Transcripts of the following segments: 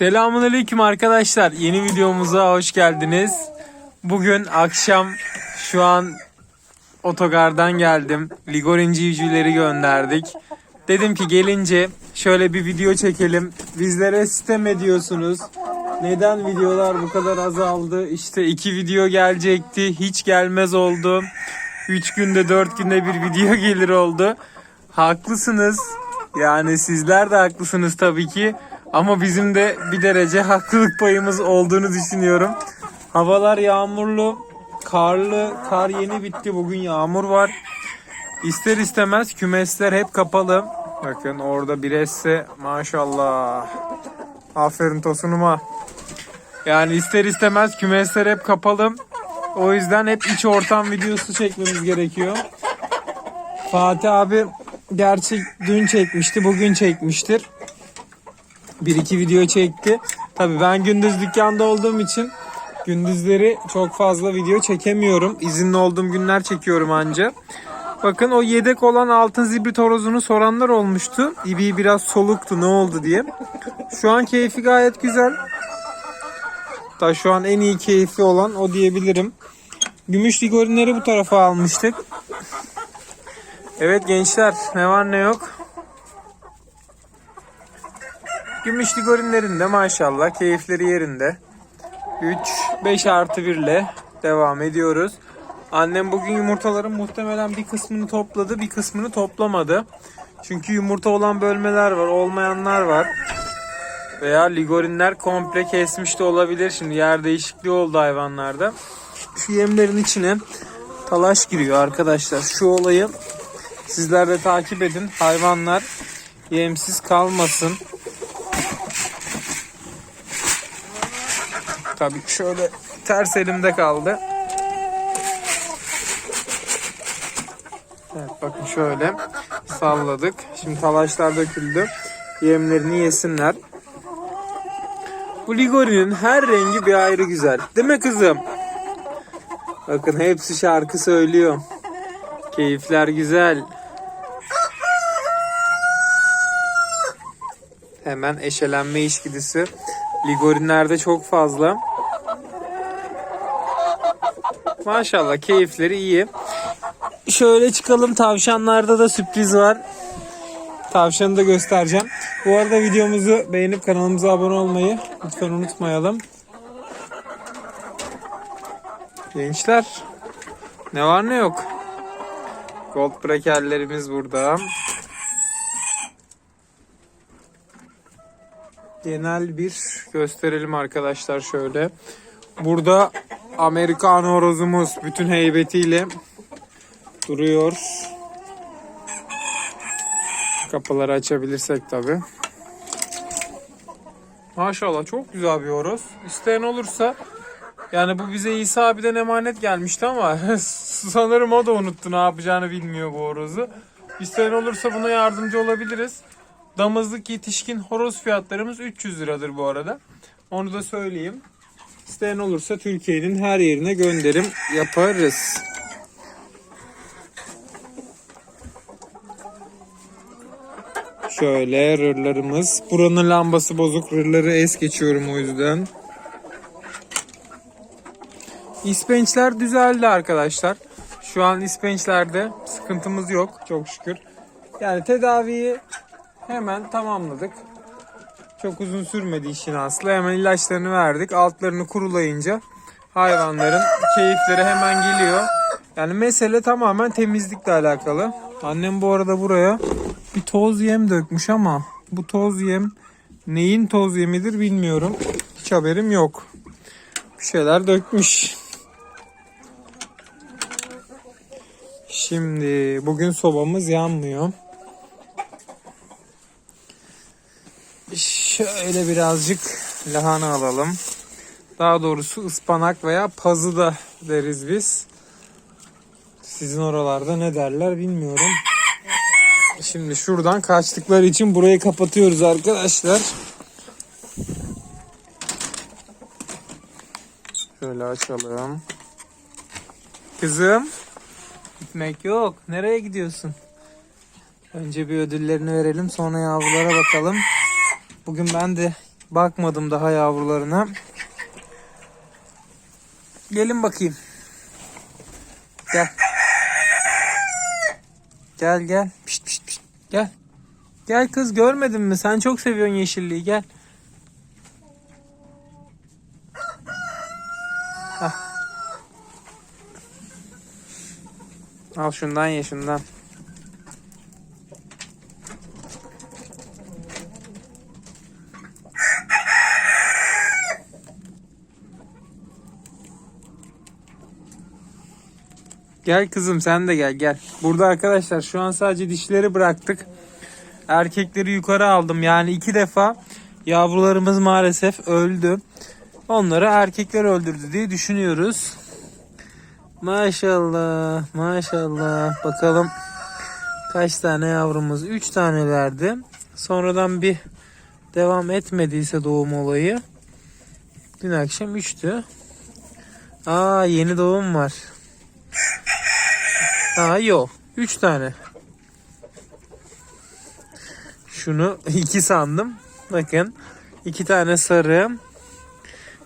Selamünaleyküm arkadaşlar. Yeni videomuza hoş geldiniz. Bugün akşam şu an otogardan geldim. Ligorin civcivleri gönderdik. Dedim ki gelince şöyle bir video çekelim. Bizlere sistem ediyorsunuz. Neden videolar bu kadar azaldı? İşte iki video gelecekti. Hiç gelmez oldu. 3 günde 4 günde bir video gelir oldu. Haklısınız. Yani sizler de haklısınız tabii ki. Ama bizim de bir derece haklılık payımız olduğunu düşünüyorum. Havalar yağmurlu, karlı, kar yeni bitti. Bugün yağmur var. İster istemez kümesler hep kapalı. Bakın orada bir esse maşallah. Aferin tosunuma. Yani ister istemez kümesler hep kapalı. O yüzden hep iç ortam videosu çekmemiz gerekiyor. Fatih abi gerçi dün çekmişti, bugün çekmiştir. Bir iki video çekti. Tabii ben gündüz dükkanda olduğum için gündüzleri çok fazla video çekemiyorum. İzinli olduğum günler çekiyorum anca. Bakın o yedek olan altın zibrit horozunu soranlar olmuştu. İbi biraz soluktu ne oldu diye. Şu an keyfi gayet güzel. Hatta şu an en iyi keyfi olan o diyebilirim. Gümüş ligorinleri bu tarafa almıştık. Evet gençler ne var ne yok. Gümüş ligorinlerin de maşallah keyifleri yerinde. 3, 5 artı 1 ile devam ediyoruz. Annem bugün yumurtaların muhtemelen bir kısmını topladı bir kısmını toplamadı. Çünkü yumurta olan bölmeler var olmayanlar var. Veya ligorinler komple kesmiş de olabilir. Şimdi yer değişikliği oldu hayvanlarda. Şu yemlerin içine talaş giriyor arkadaşlar. Şu olayı sizler de takip edin. Hayvanlar yemsiz kalmasın. Tabii şöyle ters elimde kaldı. Evet bakın şöyle salladık. Şimdi talaşlar döküldü. Yemlerini yesinler. Bu ligorinin her rengi bir ayrı güzel. Değil mi kızım? Bakın hepsi şarkı söylüyor. Keyifler güzel. Hemen eşelenme işgüdüsü. Ligorinlerde çok fazla. Maşallah keyifleri iyi. Şöyle çıkalım tavşanlarda da sürpriz var. Tavşanı da göstereceğim. Bu arada videomuzu beğenip kanalımıza abone olmayı lütfen unutmayalım. Gençler ne var ne yok. Gold breakerlerimiz burada. Genel bir gösterelim arkadaşlar şöyle. Burada Amerikan horozumuz bütün heybetiyle duruyor. Kapıları açabilirsek tabi. Maşallah çok güzel bir horoz. İsteyen olursa yani bu bize İsa abiden emanet gelmişti ama sanırım o da unuttu ne yapacağını bilmiyor bu horozu. İsteyen olursa buna yardımcı olabiliriz. Damızlık yetişkin horoz fiyatlarımız 300 liradır bu arada. Onu da söyleyeyim. İsteyen olursa Türkiye'nin her yerine gönderim yaparız. Şöyle rırlarımız. Buranın lambası bozuk. Rırları es geçiyorum o yüzden. İspençler düzeldi arkadaşlar. Şu an ispençlerde sıkıntımız yok çok şükür. Yani tedaviyi hemen tamamladık. Çok uzun sürmedi işin aslı. Hemen ilaçlarını verdik. Altlarını kurulayınca hayvanların keyifleri hemen geliyor. Yani mesele tamamen temizlikle alakalı. Annem bu arada buraya bir toz yem dökmüş ama bu toz yem neyin toz yemidir bilmiyorum. Hiç haberim yok. Bir şeyler dökmüş. Şimdi bugün sobamız yanmıyor. Şöyle birazcık lahana alalım. Daha doğrusu ıspanak veya pazı da deriz biz. Sizin oralarda ne derler bilmiyorum. Şimdi şuradan kaçtıkları için burayı kapatıyoruz arkadaşlar. Şöyle açalım. Kızım. Gitmek yok. Nereye gidiyorsun? Önce bir ödüllerini verelim sonra yavrulara bakalım. Bugün ben de Bakmadım daha yavrularına. Gelin bakayım. Gel. Gel gel. Pişt pişt pişt. Gel. Gel kız görmedin mi? Sen çok seviyorsun yeşilliği. Gel. Al. Şundan ye şundan. Gel kızım sen de gel gel. Burada arkadaşlar şu an sadece dişleri bıraktık. Erkekleri yukarı aldım. Yani iki defa yavrularımız maalesef öldü. Onları erkekler öldürdü diye düşünüyoruz. Maşallah maşallah. Bakalım kaç tane yavrumuz? 3 tane verdi. Sonradan bir devam etmediyse doğum olayı. Dün akşam 3'tü. Aa yeni doğum var. Aa yok. 3 tane. Şunu 2 sandım. Bakın. 2 tane sarı.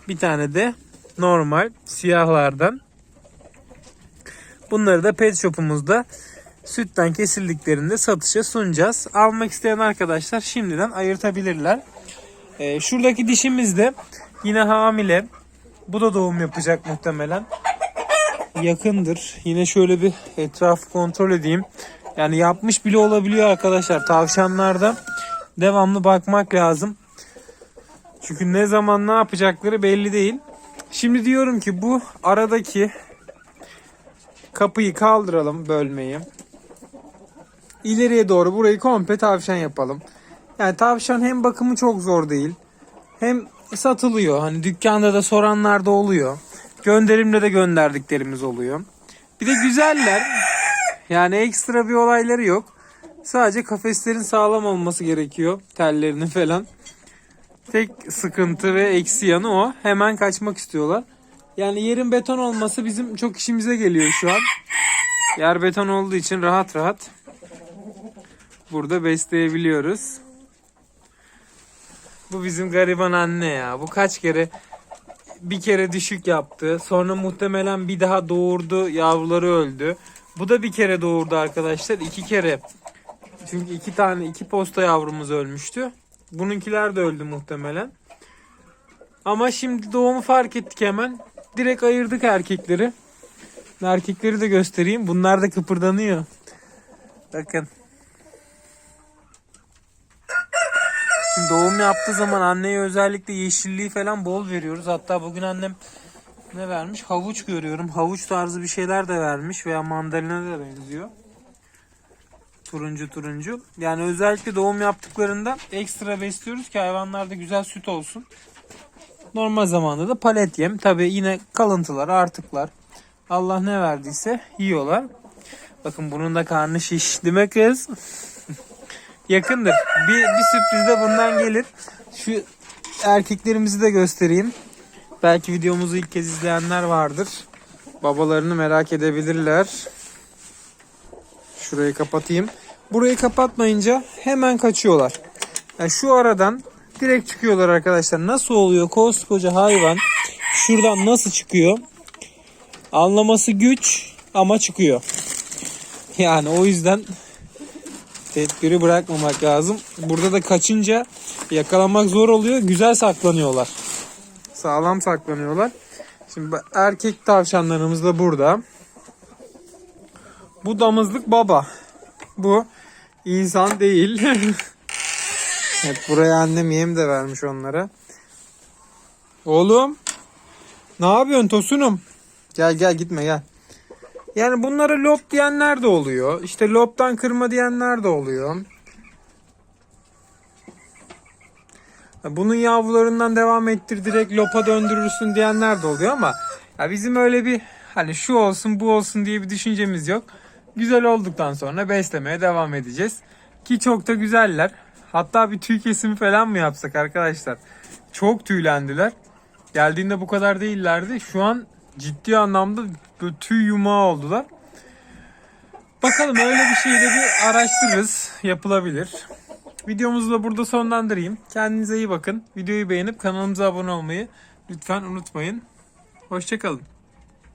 Bir tane de normal siyahlardan. Bunları da pet shop'umuzda sütten kesildiklerinde satışa sunacağız. Almak isteyen arkadaşlar şimdiden ayırtabilirler. Ee, şuradaki dişimiz de yine hamile. Bu da doğum yapacak muhtemelen. Yakındır. Yine şöyle bir etrafı kontrol edeyim. Yani yapmış bile olabiliyor arkadaşlar. Tavşanlarda devamlı bakmak lazım. Çünkü ne zaman ne yapacakları belli değil. Şimdi diyorum ki bu aradaki kapıyı kaldıralım bölmeyi. İleriye doğru burayı komple tavşan yapalım. Yani tavşan hem bakımı çok zor değil. Hem satılıyor. Hani dükkanda da soranlar da oluyor. Gönderimle de gönderdiklerimiz oluyor. Bir de güzeller. Yani ekstra bir olayları yok. Sadece kafeslerin sağlam olması gerekiyor. Tellerini falan. Tek sıkıntı ve eksi yanı o. Hemen kaçmak istiyorlar. Yani yerin beton olması bizim çok işimize geliyor şu an. Yer beton olduğu için rahat rahat burada besleyebiliyoruz. Bu bizim gariban anne ya. Bu kaç kere bir kere düşük yaptı. Sonra muhtemelen bir daha doğurdu. Yavruları öldü. Bu da bir kere doğurdu arkadaşlar. iki kere. Çünkü iki tane iki posta yavrumuz ölmüştü. Bununkiler de öldü muhtemelen. Ama şimdi doğumu fark ettik hemen. Direkt ayırdık erkekleri. Erkekleri de göstereyim. Bunlar da kıpırdanıyor. Bakın. Şimdi doğum yaptığı zaman anneye özellikle yeşilliği falan bol veriyoruz. Hatta bugün annem ne vermiş? Havuç görüyorum. Havuç tarzı bir şeyler de vermiş veya mandalina da benziyor. Turuncu turuncu. Yani özellikle doğum yaptıklarında ekstra besliyoruz ki hayvanlarda güzel süt olsun. Normal zamanda da palet yem. Tabi yine kalıntılar, artıklar. Allah ne verdiyse yiyorlar. Bakın bunun da karnı şiş. Değil mi kız? Yakındır. Bir, bir sürpriz de bundan gelir. Şu erkeklerimizi de göstereyim. Belki videomuzu ilk kez izleyenler vardır. Babalarını merak edebilirler. Şurayı kapatayım. Burayı kapatmayınca hemen kaçıyorlar. Yani şu aradan direkt çıkıyorlar arkadaşlar. Nasıl oluyor koskoca hayvan şuradan nasıl çıkıyor? Anlaması güç ama çıkıyor. Yani o yüzden tedbiri bırakmamak lazım. Burada da kaçınca yakalamak zor oluyor. Güzel saklanıyorlar. Sağlam saklanıyorlar. Şimdi erkek tavşanlarımız da burada. Bu damızlık baba. Bu insan değil. evet buraya annem yem de vermiş onlara. Oğlum. Ne yapıyorsun Tosunum? Gel gel gitme gel. Yani bunlara lob diyenler de oluyor. İşte lobdan kırma diyenler de oluyor. Bunun yavrularından devam ettir direkt lopa döndürürsün diyenler de oluyor ama ya bizim öyle bir hani şu olsun bu olsun diye bir düşüncemiz yok. Güzel olduktan sonra beslemeye devam edeceğiz. Ki çok da güzeller. Hatta bir tüy kesimi falan mı yapsak arkadaşlar? Çok tüylendiler. Geldiğinde bu kadar değillerdi. Şu an ciddi anlamda böyle tüy yumağı oldular. Bakalım öyle bir şeyi de bir araştırırız. Yapılabilir. videomuzu da burada sonlandırayım. Kendinize iyi bakın. Videoyu beğenip kanalımıza abone olmayı lütfen unutmayın. Hoşçakalın.